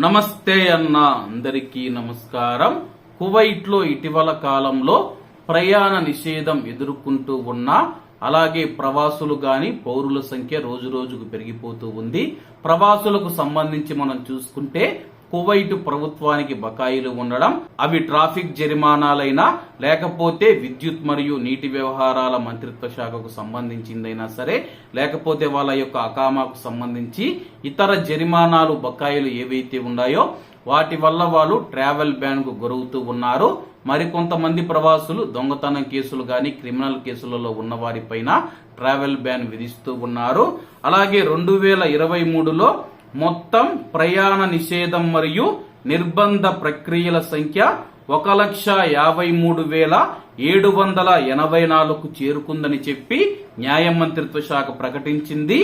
నమస్తే అన్న అందరికీ నమస్కారం. కువైట్లో ఇటీవల కాలంలో ప్రయాణ నిషేధం ఎదుర్కొంటూ ఉన్న అలాగే ప్రవాసులు గాని పౌరుల సంఖ్య రోజు రోజుకు పెరిగిపోతూ ఉంది. ప్రవాసులకు సంబంధించి మనం చూసుకుంటే కువైట్ ప్రభుత్వానికి బకాయిలు ఉండడం అవి ట్రాఫిక్ జరిమానాలైనా లేకపోతే విద్యుత్ మరియు నీటి వ్యవహారాల మంత్రిత్వ శాఖకు సంబంధించిందైనా సరే లేకపోతే వాళ్ళ యొక్క అకామాకు సంబంధించి ఇతర జరిమానాలు బకాయిలు ఏవైతే ఉన్నాయో వాటి వల్ల వాళ్ళు ట్రావెల్ బ్యాన్కు గురవుతూ ఉన్నారు. మరికొంతమంది ప్రవాసులు దొంగతనం కేసులు గాని క్రిమినల్ కేసులలో ఉన్న వారిపైన ట్రావెల్ బ్యాన్ విధిస్తూ ఉన్నారు. అలాగే రెండు వేల ఇరవై మూడులో మొత్తం ప్రయాణ నిషేధం మరియు నిర్బంధ ప్రక్రియల సంఖ్య ఒక లక్ష యాభై మూడు వేల ఏడు వందల ఎనభై నాలుగు చేరుకుందని చెప్పి న్యాయ మంత్రిత్వ శాఖ ప్రకటించింది.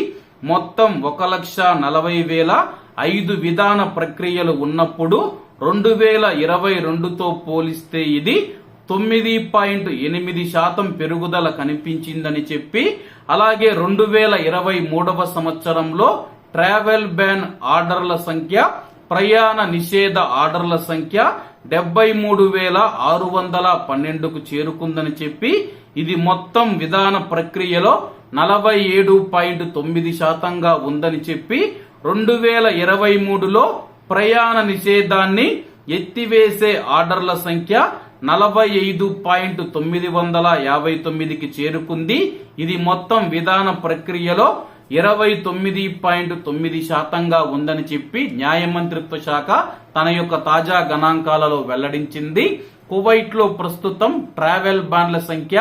మొత్తం ఒక లక్ష నలభై వేల ఐదు విధాన ప్రక్రియలు ఉన్నప్పుడు రెండు వేల ఇరవై రెండుతో పోలిస్తే ఇది తొమ్మిది పాయింట్ ఎనిమిది శాతం పెరుగుదల కనిపించిందని చెప్పి అలాగే రెండు వేల ఇరవై మూడవ సంవత్సరంలో ట్రావెల్ బ్యాన్ ఆర్డర్ల సంఖ్య ప్రయాణ నిషేధ ఆర్డర్ల సంఖ్య డెబ్బై మూడు వేల ఆరు వందల పన్నెండుకు చేరుకుందని చెప్పి ఇది మొత్తం విధాన ప్రక్రియలో నలభై ఏడు పాయింట్ తొమ్మిది శాతంగా ఉందని చెప్పి రెండు వేల ఇరవై మూడులో ప్రయాణ నిషేధాన్ని ఎత్తివేసే ఆర్డర్ల సంఖ్య నలభై ఐదు పాయింట్ తొమ్మిది వందల యాభై తొమ్మిదికి చేరుకుంది. ఇది మొత్తం విధాన ప్రక్రియలో ఇరవై తొమ్మిది పాయింట్ తొమ్మిది శాతంగా ఉందని చెప్పి న్యాయమంత్రిత్వ శాఖ తన యొక్క తాజా గణాంకాలలో వెల్లడించింది. కువైట్లో ప్రస్తుతం ట్రావెల్ బ్యాన్ల సంఖ్య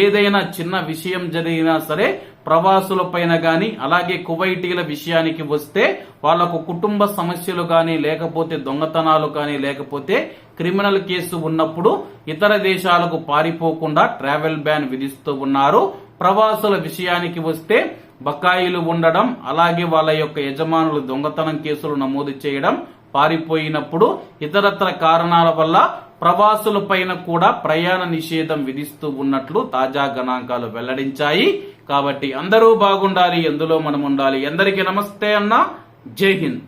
ఏదైనా చిన్న విషయం జరిగినా సరే ప్రవాసుల పైన గాని అలాగే కువైటీల విషయానికి వస్తే వాళ్ళకు కుటుంబ సమస్యలు గాని లేకపోతే దొంగతనాలు గాని లేకపోతే క్రిమినల్ కేసు ఉన్నప్పుడు ఇతర దేశాలకు పారిపోకుండా ట్రావెల్ బ్యాన్ విధిస్తూ ఉన్నారు. ప్రవాసుల విషయానికి వస్తే బకాయిలు ఉండడం అలాగే వాళ్ళ యొక్క యజమానులు దొంగతనం కేసులు నమోదు చేయడం పారిపోయినప్పుడు ఇతరత్ర కారణాల వల్ల ప్రవాసుల పైన కూడా ప్రయాణ నిషేధం విధిస్తూ ఉన్నట్లు తాజా గణాంకాలు వెల్లడించాయి. కాబట్టి అందరూ బాగుండాలి ఎందులో మనం ఉండాలి. అందరికీ నమస్తే అన్న. జై హింద్.